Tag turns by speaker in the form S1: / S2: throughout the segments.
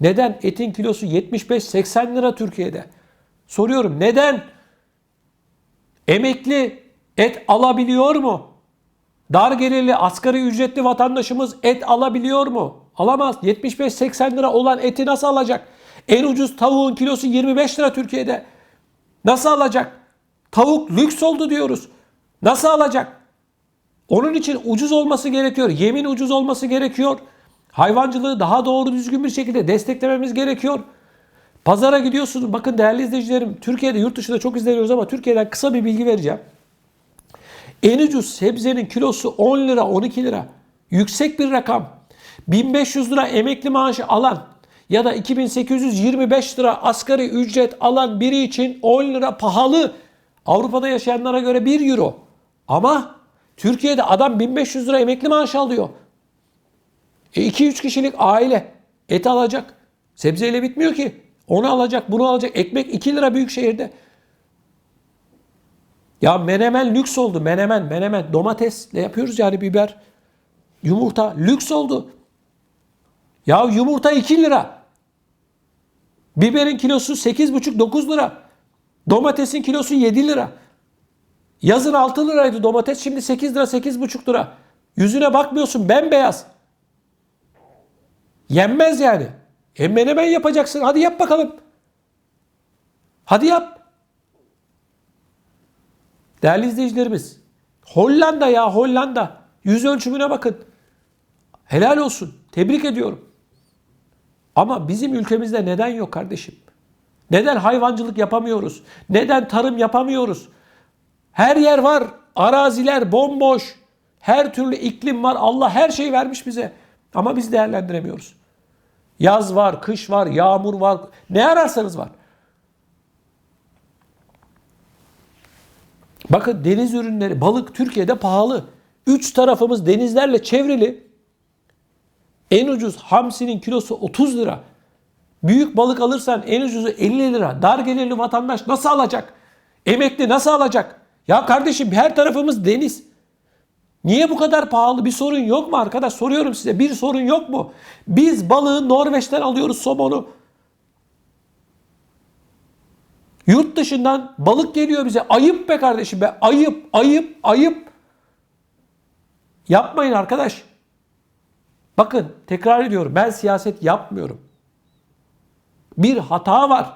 S1: Neden etin kilosu 75-80 lira Türkiye'de? Soruyorum neden? Emekli et alabiliyor mu? Dar gelirli asgari ücretli vatandaşımız et alabiliyor mu? Alamaz. 75-80 lira olan eti nasıl alacak? En ucuz tavuğun kilosu 25 lira Türkiye'de. Nasıl alacak? Tavuk lüks oldu diyoruz. Nasıl alacak? Onun için ucuz olması gerekiyor. Yemin ucuz olması gerekiyor. Hayvancılığı daha doğru düzgün bir şekilde desteklememiz gerekiyor. Pazara gidiyorsunuz. Bakın değerli izleyicilerim, Türkiye'de yurt dışında çok izleniyoruz ama Türkiye'den kısa bir bilgi vereceğim. En ucuz sebzenin kilosu 10 lira, 12 lira. Yüksek bir rakam. 1500 lira emekli maaşı alan ya da 2825 lira asgari ücret alan biri için 10 lira pahalı. Avrupa'da yaşayanlara göre 1 euro. Ama Türkiye'de adam 1500 lira emekli maaşı alıyor. E 2-3 kişilik aile et alacak. Sebzeyle bitmiyor ki. Onu alacak, bunu alacak. Ekmek 2 lira büyük şehirde. Ya menemen lüks oldu. Menemen, menemen. Domatesle yapıyoruz yani biber. Yumurta lüks oldu. Ya yumurta 2 lira. Biberin kilosu 8,5-9 lira. Domatesin kilosu 7 lira. Yazın 6 liraydı domates şimdi 8 lira 8,5 lira. Yüzüne bakmıyorsun bembeyaz. Yenmez yani. E menemen yapacaksın. Hadi yap bakalım. Hadi yap. Değerli izleyicilerimiz. Hollanda ya Hollanda. Yüz ölçümüne bakın. Helal olsun. Tebrik ediyorum. Ama bizim ülkemizde neden yok kardeşim? Neden hayvancılık yapamıyoruz? Neden tarım yapamıyoruz? Her yer var. Araziler bomboş. Her türlü iklim var. Allah her şeyi vermiş bize. Ama biz değerlendiremiyoruz. Yaz var, kış var, yağmur var. Ne ararsanız var. Bakın deniz ürünleri, balık Türkiye'de pahalı. Üç tarafımız denizlerle çevrili. En ucuz hamsinin kilosu 30 lira. Büyük balık alırsan en ucuzu 50 lira. Dar gelirli vatandaş nasıl alacak? Emekli nasıl alacak? Ya kardeşim her tarafımız deniz. Niye bu kadar pahalı? Bir sorun yok mu arkadaş? Soruyorum size. Bir sorun yok mu? Biz balığı Norveç'ten alıyoruz somonu. Yurt dışından balık geliyor bize. Ayıp be kardeşim be. Ayıp, ayıp, ayıp. Yapmayın arkadaş. Bakın tekrar ediyorum. Ben siyaset yapmıyorum. Bir hata var.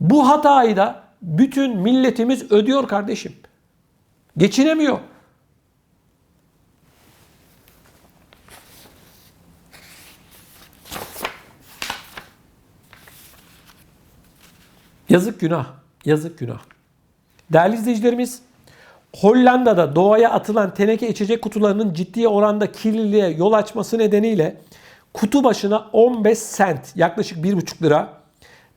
S1: Bu hatayı da bütün milletimiz ödüyor kardeşim. Geçinemiyor. Yazık günah. Yazık günah. Değerli izleyicilerimiz, Hollanda'da doğaya atılan teneke içecek kutularının ciddi oranda kirliliğe yol açması nedeniyle kutu başına 15 sent yaklaşık 1,5 lira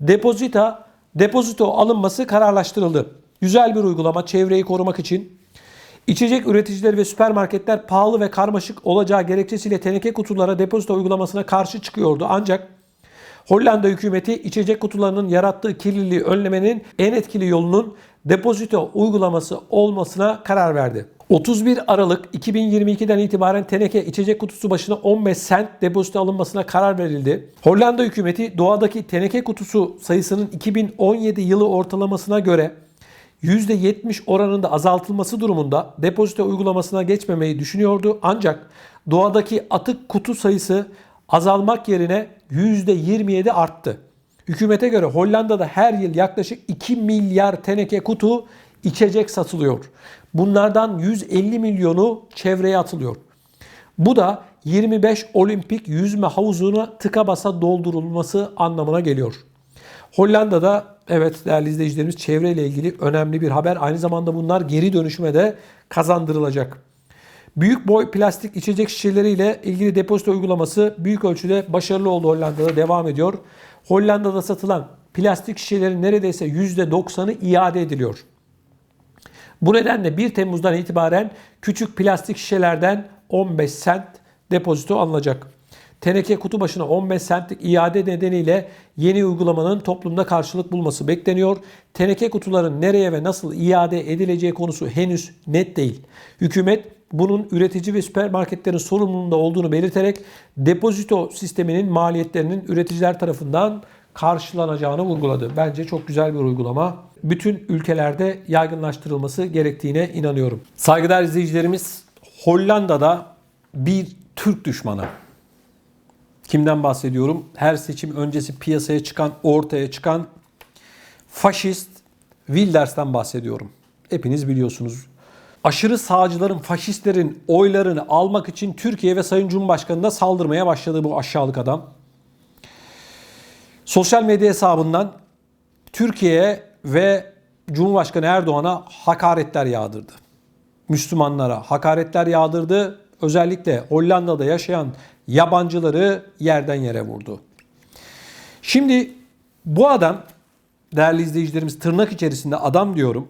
S1: depozito, depozito alınması kararlaştırıldı. Güzel bir uygulama çevreyi korumak için. İçecek üreticileri ve süpermarketler pahalı ve karmaşık olacağı gerekçesiyle teneke kutulara depozito uygulamasına karşı çıkıyordu. Ancak Hollanda hükümeti içecek kutularının yarattığı kirliliği önlemenin en etkili yolunun depozito uygulaması olmasına karar verdi. 31 Aralık 2022'den itibaren teneke içecek kutusu başına 15 sent depozito alınmasına karar verildi. Hollanda hükümeti doğadaki teneke kutusu sayısının 2017 yılı ortalamasına göre %70 oranında azaltılması durumunda depozito uygulamasına geçmemeyi düşünüyordu. Ancak doğadaki atık kutu sayısı azalmak yerine %27 arttı. Hükümete göre Hollanda'da her yıl yaklaşık 2 milyar teneke kutu içecek satılıyor. Bunlardan 150 milyonu çevreye atılıyor. Bu da 25 olimpik yüzme havuzuna tıka basa doldurulması anlamına geliyor. Hollanda'da evet değerli izleyicilerimiz çevreyle ilgili önemli bir haber. Aynı zamanda bunlar geri dönüşüme de kazandırılacak. Büyük boy plastik içecek şişeleriyle ilgili depozito uygulaması büyük ölçüde başarılı oldu Hollanda'da devam ediyor. Hollanda'da satılan plastik şişelerin neredeyse %90'ı iade ediliyor. Bu nedenle 1 Temmuz'dan itibaren küçük plastik şişelerden 15 sent depozito alınacak. Teneke kutu başına 15 centlik iade nedeniyle yeni uygulamanın toplumda karşılık bulması bekleniyor. Teneke kutuların nereye ve nasıl iade edileceği konusu henüz net değil. Hükümet bunun üretici ve süpermarketlerin sorumluluğunda olduğunu belirterek depozito sisteminin maliyetlerinin üreticiler tarafından karşılanacağını vurguladı. Bence çok güzel bir uygulama. Bütün ülkelerde yaygınlaştırılması gerektiğine inanıyorum. Saygıdeğer izleyicilerimiz Hollanda'da bir Türk düşmanı. Kimden bahsediyorum? Her seçim öncesi piyasaya çıkan, ortaya çıkan faşist Wilders'ten bahsediyorum. Hepiniz biliyorsunuz. Aşırı sağcıların, faşistlerin oylarını almak için Türkiye ve Sayın Cumhurbaşkanı'na saldırmaya başladı bu aşağılık adam. Sosyal medya hesabından Türkiye'ye ve Cumhurbaşkanı Erdoğan'a hakaretler yağdırdı. Müslümanlara hakaretler yağdırdı. Özellikle Hollanda'da yaşayan yabancıları yerden yere vurdu. Şimdi bu adam değerli izleyicilerimiz tırnak içerisinde adam diyorum.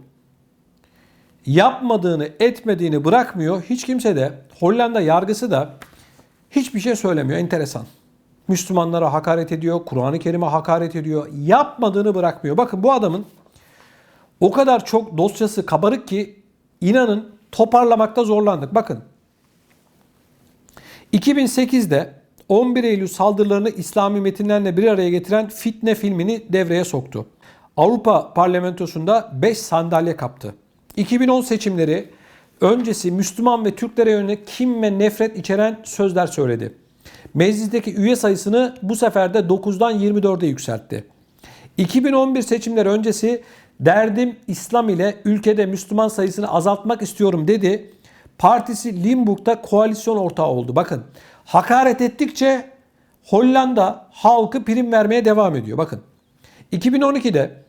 S1: Yapmadığını, etmediğini bırakmıyor. Hiç kimse de Hollanda yargısı da hiçbir şey söylemiyor. Enteresan. Müslümanlara hakaret ediyor, Kur'an-ı Kerim'e hakaret ediyor. Yapmadığını bırakmıyor. Bakın bu adamın o kadar çok dosyası kabarık ki inanın toparlamakta zorlandık. Bakın 2008'de 11 Eylül saldırılarını İslami metinlerle bir araya getiren Fitne filmini devreye soktu. Avrupa Parlamentosu'nda 5 sandalye kaptı. 2010 seçimleri öncesi Müslüman ve Türklere yönelik kim ve nefret içeren sözler söyledi. Meclisteki üye sayısını bu sefer de 9'dan 24'e yükseltti. 2011 seçimleri öncesi derdim İslam ile ülkede Müslüman sayısını azaltmak istiyorum dedi. Partisi Limburg'da koalisyon ortağı oldu. Bakın hakaret ettikçe Hollanda halkı prim vermeye devam ediyor. Bakın 2012'de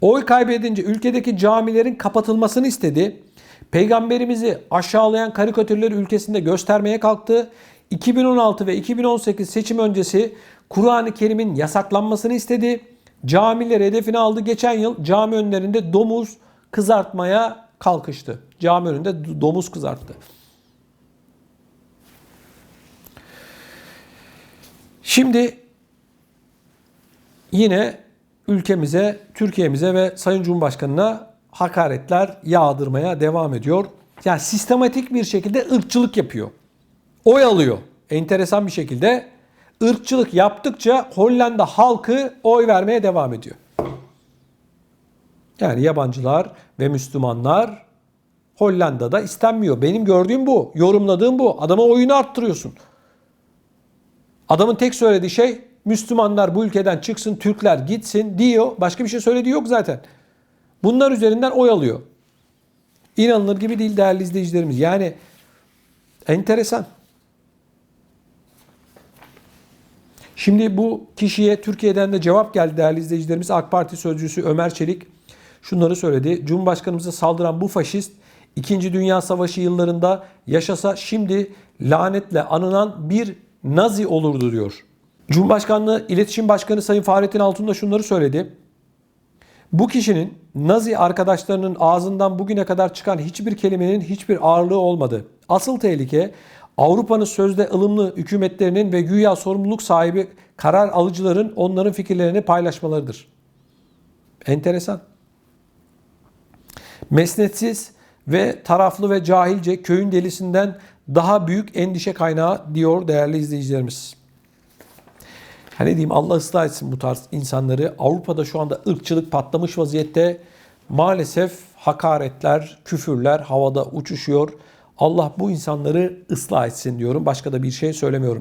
S1: oy kaybedince ülkedeki camilerin kapatılmasını istedi. Peygamberimizi aşağılayan karikatürleri ülkesinde göstermeye kalktı. 2016 ve 2018 seçim öncesi Kur'an-ı Kerim'in yasaklanmasını istedi. Camileri hedefine aldı. Geçen yıl cami önlerinde domuz kızartmaya kalkıştı. Cami önünde domuz kızarttı. Şimdi yine ülkemize, Türkiye'mize ve Sayın Cumhurbaşkanı'na hakaretler yağdırmaya devam ediyor. Yani sistematik bir şekilde ırkçılık yapıyor. Oy alıyor. Enteresan bir şekilde ırkçılık yaptıkça Hollanda halkı oy vermeye devam ediyor. Yani yabancılar ve Müslümanlar Hollanda'da istenmiyor. Benim gördüğüm bu. Yorumladığım bu. Adama oyunu arttırıyorsun. Adamın tek söylediği şey Müslümanlar bu ülkeden çıksın, Türkler gitsin diyor. Başka bir şey söylediği yok zaten. Bunlar üzerinden oy alıyor. İnanılır gibi değil değerli izleyicilerimiz. Yani enteresan. Şimdi bu kişiye Türkiye'den de cevap geldi değerli izleyicilerimiz. AK Parti sözcüsü Ömer Çelik şunları söyledi. Cumhurbaşkanımıza saldıran bu faşist 2. Dünya Savaşı yıllarında yaşasa şimdi lanetle anılan bir Nazi olurdu diyor. Cumhurbaşkanlığı İletişim Başkanı Sayın Fahrettin Altun da şunları söyledi. Bu kişinin Nazi arkadaşlarının ağzından bugüne kadar çıkan hiçbir kelimenin hiçbir ağırlığı olmadı. Asıl tehlike Avrupa'nın sözde ılımlı hükümetlerinin ve güya sorumluluk sahibi karar alıcıların onların fikirlerini paylaşmalarıdır. Enteresan. Mesnetsiz ve taraflı ve cahilce köyün delisinden daha büyük endişe kaynağı diyor değerli izleyicilerimiz. Hani diyeyim Allah ıslah etsin bu tarz insanları. Avrupa'da şu anda ırkçılık patlamış vaziyette. Maalesef hakaretler, küfürler havada uçuşuyor. Allah bu insanları ıslah etsin diyorum. Başka da bir şey söylemiyorum.